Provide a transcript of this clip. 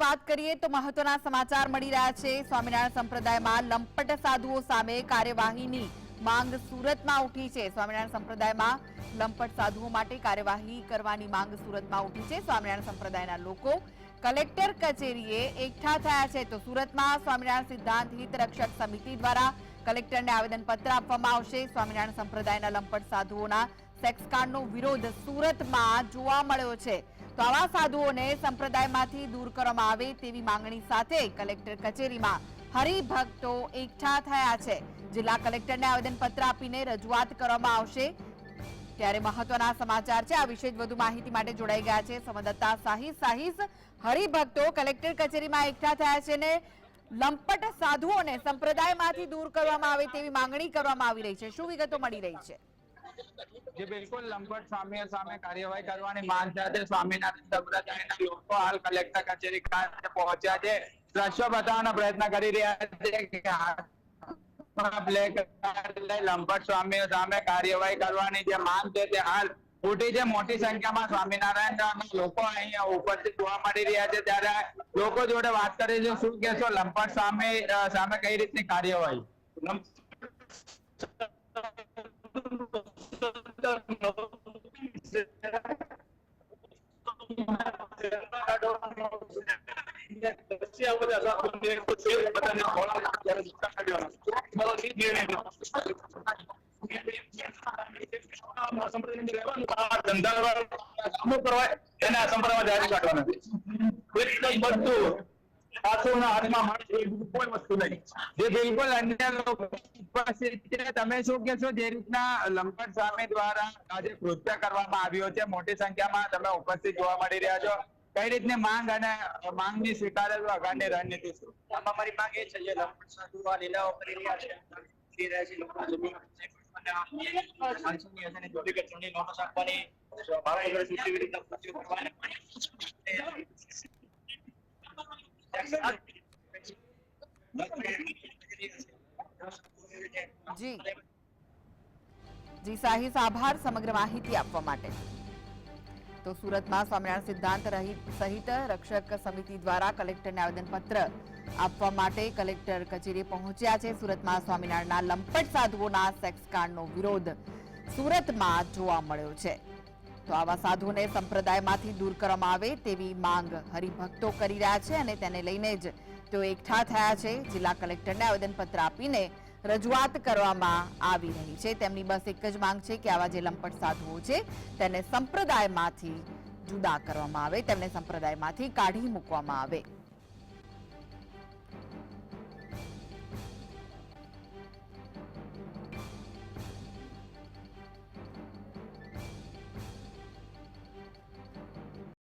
વાત કરીએ તો મહત્વના સમાચાર મળી રહ્યા છે. સ્વામિનારાયણ સંપ્રદાયમાં લંપટ સાધુઓ સામે કાર્યવાહીની માંગ સુરતમાં ઉઠી છે. સ્વામિનારાયણ સંપ્રદાયમાં લંપટ સાધુઓ માટે કાર્યવાહી કરવાની માંગ સુરતમાં ઉઠી છે. સ્વામિનારાયણ સંપ્રદાયના લોકો કલેક્ટર કચેરીએ એકઠા થયા છે. તો સુરતમાં સ્વામિનારાયણ સિદ્ધાંત હિત રક્ષક સમિતિ દ્વારા કલેક્ટરને આવેદનપત્ર આપવામાં આવશે. સ્વામિનારાયણ સંપ્રદાયના લંપટ સાધુઓના સેક્સકાંડનો વિરોધ સુરતમાં જોવા મળ્યો છે. તો આવા સાધુઓને સંપ્રદાયમાંથી દૂર કરવામાં આવે તેવી માંગણી સાથે કલેક્ટર કચેરીમાં હરિભક્તો એકઠા થયા છે. જિલ્લા કલેક્ટરને આવેદનપત્ર આપીને રજૂઆત કરવામાં આવશે. ત્યારે મહત્વના સમાચાર છે. આ વિશે વધુ માહિતી માટે જોડાઈ ગયા છે સંવાદદાતા સાહિસ સાહિસ. હરિભક્તો કલેક્ટર કચેરીમાં એકઠા થયા છે ને લંપટ સાધુઓને સંપ્રદાયમાંથી દૂર કરવામાં આવે તેવી માંગણી કરવામાં આવી રહી છે. શું વિગતો મળી રહી છે? જે બિલકુલ લંબટ સ્વામીઓ સામે કાર્યવાહી કરવાની માંગ સાથે સ્વામિનારાયણ સંપ્રદાયના લોકો હાલ કલેક્ટર કચેરી ખાતે પહોંચ્યા છે. દ્રશ્યો બતાવવાનો પ્રયત્ન કરી રહ્યા છે કે મોટી સંખ્યામાં સ્વામિનારાયણ લોકો અહીંયા ઉપસ્થિત જોવા મળી રહ્યા છે. ત્યારે લોકો જોડે વાત કરીશું શું કહેશો? લંપટ સામે સામે કઈ રીતની કાર્યવાહી? ધંધા કરવા એના સંપ્રદાય જાહેર કાઢવાના બધું મોટી સંખ્યામાં તમે ઉપસ્થિત જોવા મળી રહ્યા છો. કઈ રીતની માંગ અને માંગની સ્વીકારે છો આગળની રણનીતિ શું? અમારી માંગ એ છે જે લંપટ સાધુ લીલાઓ કરી રહ્યા છે ચૂંટણી નોટો છાપવાની એવા કેવી રીતના કૃત્યો કરવાના જી. જી સાહિસ આભાર સમગ્ર માહિતી આપવા માટે. તો સુરતમાં સ્વામિનારાયણ સિદ્ધાંત રહિત સહિત રક્ષક સમિતિ દ્વારા કલેક્ટરને આવેદનપત્ર આપવા માટે કલેક્ટર કચેરીએ પહોંચ્યા છે. સુરતમાં સ્વામિનારાયણના લંપટ સાધુઓના સેક્સકાંડનો વિરોધ સુરતમાં જોવા મળ્યો છે. તો આવા સાધુને સંપ્રદાયમાંથી દૂર કરવામાં આવે તેવી માંગ હરિભક્તો કરી રહ્યા છે અને તેને લઈને જ તેઓ એકઠા થયા છે. જિલ્લા કલેક્ટરને આવેદનપત્ર આપીને રજૂઆત કરવામાં આવી રહી છે. તેમની બસ એક જ માંગ છે કે આવા જે લંપટ સાધુઓ છે તેને સંપ્રદાયમાંથી જુદા કરવામાં આવે. તેમને સંપ્રદાયમાંથી કાઢી મૂકવામાં આવે.